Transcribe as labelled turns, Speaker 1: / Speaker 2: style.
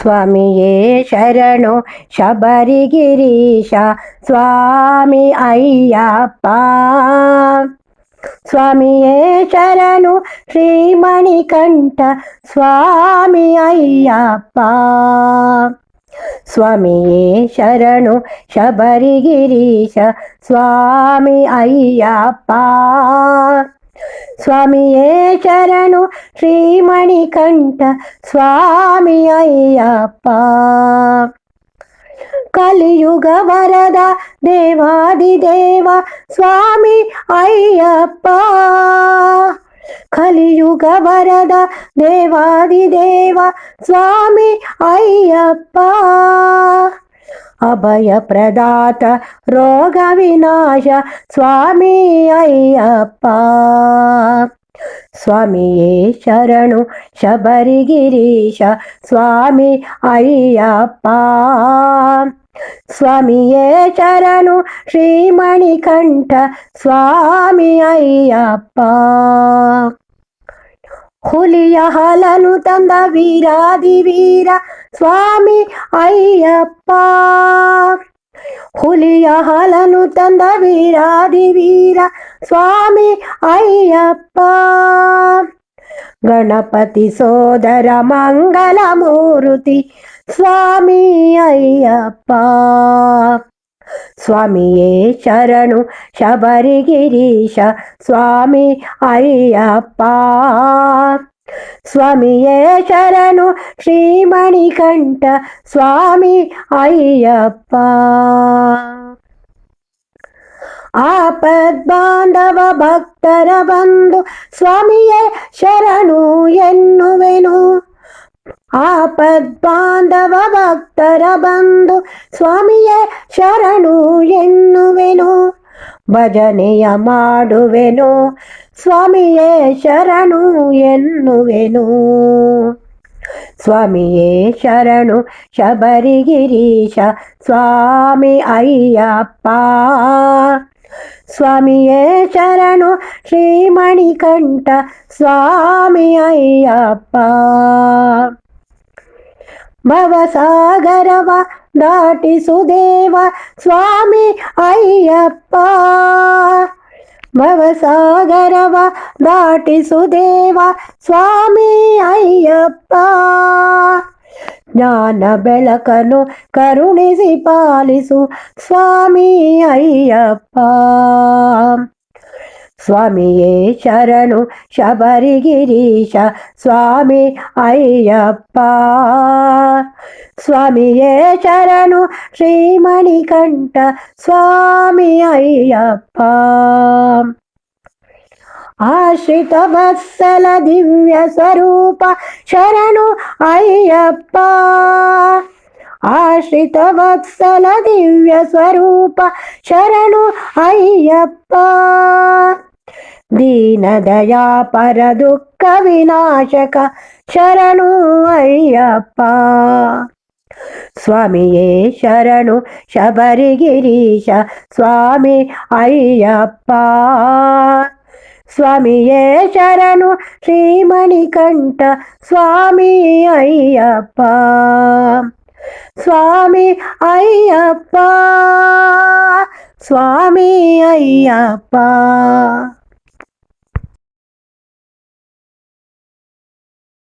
Speaker 1: ಸ್ವಾಮಿಯೇ ಶರಣು ಶಬರಿಗಿರೀಶ, ಸ್ವಾಮಿ ಅಯ್ಯಪ್ಪ. ಸ್ವಾಮಿಯೇ ಶರಣು ಶ್ರೀಮಣಿಕಂಠ, ಸ್ವಾಮಿ ಅಯ್ಯಪ್ಪ. ಸ್ವಾಮಿಯೇ ಶರಣು ಶಬರಿಗಿರೀಶ, ಸ್ವಾಮಿ ಅಯ್ಯಪ್ಪ. స్వామియే శరణు శ్రీమణికంఠ స్వామి అయ్యప్ప. కలియుగ వరద దేవాదిదేవ స్వామి అయ్యప్ప. కలియుగ వరద దేవాదిదేవ స్వామి అయ్యప్ప. ಅಭಯ ಪ್ರದಾತ ರೋಗ ವಿನಾಶ ಸ್ವಾಮಿ ಅಯ್ಯಪ್ಪ. ಸ್ವಾಮಿಯೇ ಶರಣು ಶಬರಿಗಿರೀಶ ಸ್ವಾಮಿ ಅಯ್ಯಪ್ಪ. ಸ್ವಾಮಿಯೇ ಶರಣು ಶ್ರೀಮಣಿಕಂಠ ಸ್ವಾಮಿ ಅಯ್ಯಪ್ಪ. ಹುಲಿಯ ಹಲನು ತಂದ ವೀರಾದಿ ವೀರ ಸ್ವಾಮಿ ಅಯ್ಯಪ್ಪ ಹುಲಿಯ ಹಲನು ತಂದ ವೀರಾದಿ ವೀರ ಸ್ವಾಮಿ ಅಯ್ಯಪ್ಪ ಗಣಪತಿ ಸೋದರ ಮಂಗಲ ಮೂರುತಿ ಸ್ವಾಮಿ ಅಯ್ಯಪ್ಪ ಸ್ವಾಮಿಯೇ ಶರಣು ಶಬರಿಗಿರೀಶ, ಸ್ವಾಮಿ ಅಯ್ಯಪ್ಪ. ಸ್ವಾಮಿಯೇ ಶರಣು ಶ್ರೀಮಣಿಕಂಠ, ಸ್ವಾಮಿ ಅಯ್ಯಪ್ಪ. ಆಪದ್ ಬಾಂಧವ ಭಕ್ತರ ಬಂದು ಸ್ವಾಮಿಯೇ ಶರಣು ಎನ್ನುವೆನು. ಆಪದ್ ಬಾಂಧವ ಭಕ್ತರ ಬಂದು ಸ್ವಾಮಿಯ ಶರಣು ಎನ್ನುವೆನು, ಭಜನೆಯ ಮಾಡುವೆನು, ಸ್ವಾಮಿಯೇ ಶರಣು ಎನ್ನುವೆನು. ಸ್ವಾಮಿಯೇ ಶರಣು ಶಬರಿಗಿರೀಶ, ಸ್ವಾಮಿ ಅಯ್ಯಪ್ಪ. ಸ್ವಾಮಿಯೇ ಶರಣು ಶ್ರೀಮಣಿಕಂಠ, ಸ್ವಾಮಿ ಅಯ್ಯಪ್ಪ. ಭವಸಾಗರವ ದಾಟಿಸುದೇವ ಸ್ವಾಮಿ ಅಯ್ಯಪ್ಪ ಭವಸಾಗರವ ದಾಟಿಸುದೇವ ಸ್ವಾಮಿ ಅಯ್ಯಪ್ಪ ಜ್ಞಾನ ಬೆಳಕನು ಕರುಣಿಸಿ ಪಾಲಿಸು ಸ್ವಾಮಿ ಅಯ್ಯಪ್ಪ ಸ್ವಾಮಿಯೇ ಶರಣು ಶಬರಿಗಿರೀಶ, ಸ್ವಾಮಿ ಅಯ್ಯಪ್ಪ. ಸ್ವಾಮಿಯೇ ಶರಣು ಶ್ರೀಮಣಿಕಂಠ, ಸ್ವಾಮಿ ಅಯ್ಯಪ್ಪ. ಆಶ್ರಿತ ವತ್ಸಲ ದಿವ್ಯ ಸ್ವರೂಪ, ಶರಣು ಅಯ್ಯಪ್ಪ. ಆಶ್ರಿತ ವತ್ಸಲ ದಿವ್ಯ ಸ್ವರೂಪ, ಶರಣು ಅಯ್ಯಪ್ಪ. దీనదయా పర దుఃఖ వినాశక శరణు అయ్యప్ప స్వామియే శరణు శబరి గిరీశ స్వామి అయ్యప్ప స్వామియే శరణు శ్రీమణికంఠ స్వామి అయ్యప్ప స్వామి అయ్యప్ప சுவாமி ஐயப்பா